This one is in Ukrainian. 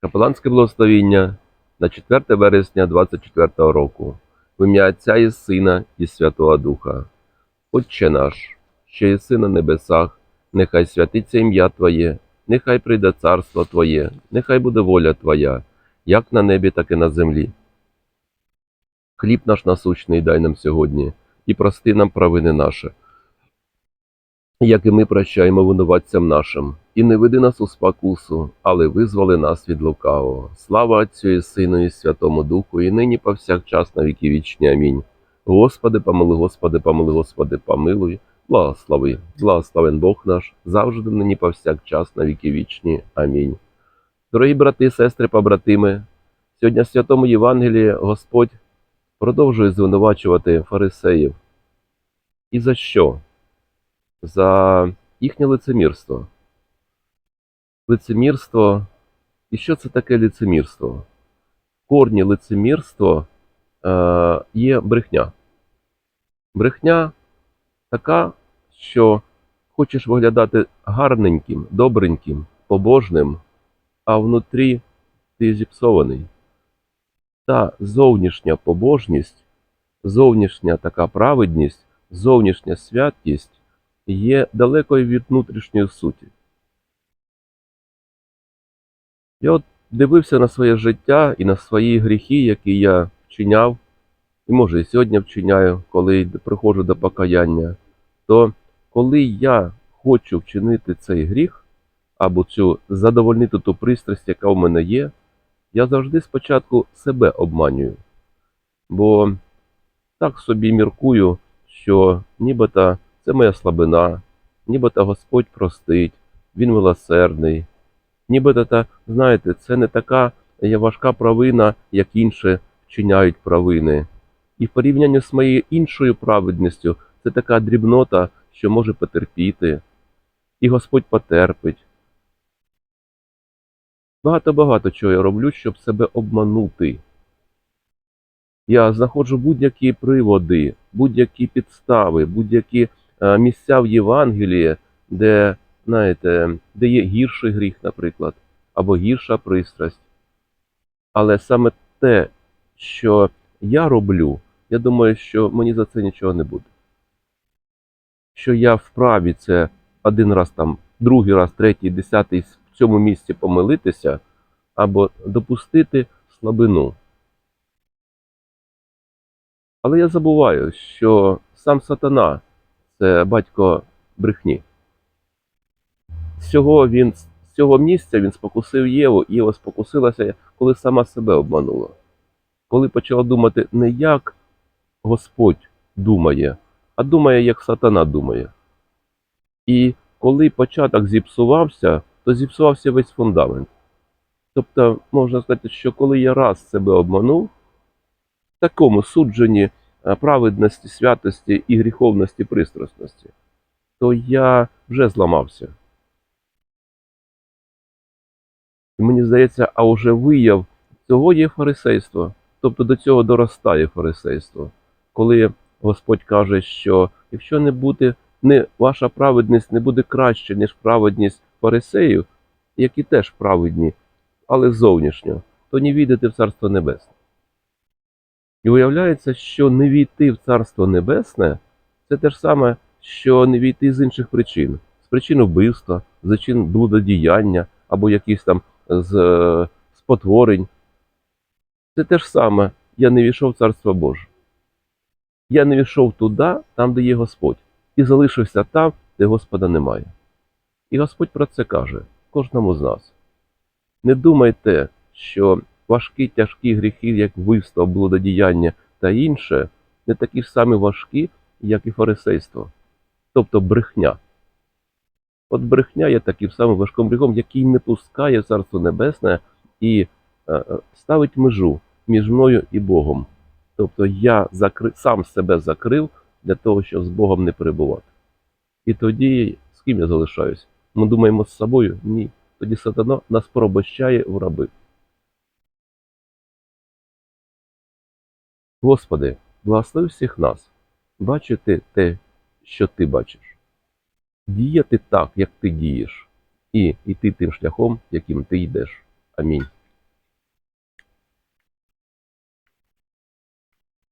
Капеланське благословіння на 4 вересня 24 року. В ім'я Отця і Сина і Святого Духа. Отче наш, що єси на небесах, нехай святиться ім'я Твоє, нехай прийде царство Твоє, нехай буде воля Твоя, як на небі, так і на землі. Хліб наш насущний дай нам сьогодні, і прости нам провини наші, як і ми прощаємо винуватцям нашим, і не веди нас у спокусу, але визволи нас від лукавого. Слава Отцю і Сину, і Святому Духу, і нині повсякчас на віки вічні. Амінь. Господи, помилуй, Господи, помилуй, Господи, помилуй, благослови, благословен Бог наш, завжди нині повсякчас на віки вічні. Амінь. Дорогі брати, сестри, побратими, сьогодні в Святому Євангелії Господь продовжує звинувачувати фарисеїв. І за що? За їхнє лицемірство. Лицемірство. І що це таке лицемірство? В корні лицемірства е, є брехня. Брехня така, що хочеш виглядати гарненьким, добреньким, побожним, а внутрі ти зіпсований. Та зовнішня побожність, зовнішня така праведність, зовнішня святість є далекою від внутрішньої суті. Я от дивився на своє життя і на свої гріхи, які я вчиняв, і може і сьогодні вчиняю, коли приходжу до покаяння, то коли я хочу вчинити цей гріх або цю задовольнити ту пристрасть, яка в мене є, я завжди спочатку себе обманюю. Бо так собі міркую, що нібито це моя слабина, нібито Господь простить, Він милосердний. Нібито, та, знаєте, це не така важка провина, як інші вчиняють провини. І в порівнянні з моєю іншою праведністю це така дрібнота, що може потерпіти, і Господь потерпить. Багато-багато чого я роблю, щоб себе обманути. Я знаходжу будь-які приводи, будь-які підстави, будь-які е, місця в Євангелії, де, знаєте, де є гірший гріх, наприклад, або гірша пристрасть. Але саме те, що я роблю, я думаю, що мені за це нічого не буде. Що я вправі це один раз там, другий раз, третій, десятий в цьому місці помилитися, або допустити слабину. Але я забуваю, що сам сатана це батько брехні. З цього він з цього місця він спокусив Єву, Єва спокусилася, коли сама себе обманула. Коли почала думати не як Господь думає, а думає, як сатана думає. І коли початок зіпсувався, то зіпсувався весь фундамент. Тобто, можна сказати, що коли я раз себе обманув, в такому судженні е, праведності, святості і гріховності пристрасності, то я вже зламався. І мені здається, а вже вияв цього є фарисейство. Тобто до цього доростає фарисейство. Коли Господь каже, що якщо не буде, не, ваша праведність не буде краще, ніж праведність фарисеїв, які теж праведні, але зовнішньо, то не війдете в Царство Небесне. І виявляється, що не війти в Царство Небесне це те ж саме, що не війти з інших причин, з причин вбивства, з причин блудодіяння або якихось там з е, спотворень. Це те ж саме, я не війшов в Царство Боже. Я не війшов туди, там, де є Господь, і залишився там, де Господа немає. І Господь про це каже кожному з нас. Не думайте, що важкі тяжкі гріхи, як вбивство, блудодіяння та інше, не такі ж самі важкі, як і фарисейство, тобто брехня. От брехня є таким самим важким гріхом, який не пускає Царство Небесне і е, е, ставить межу між мною і Богом. Тобто я закри... сам себе закрив для того, щоб з Богом не перебувати. І тоді з ким я залишаюсь? Ми думаємо з собою? Ні. Тоді сатана нас порабощає в раби. Господи, благослови всіх нас, бачити те, що ти бачиш, діяти так, як ти дієш, і йти тим шляхом, яким ти йдеш. Амінь.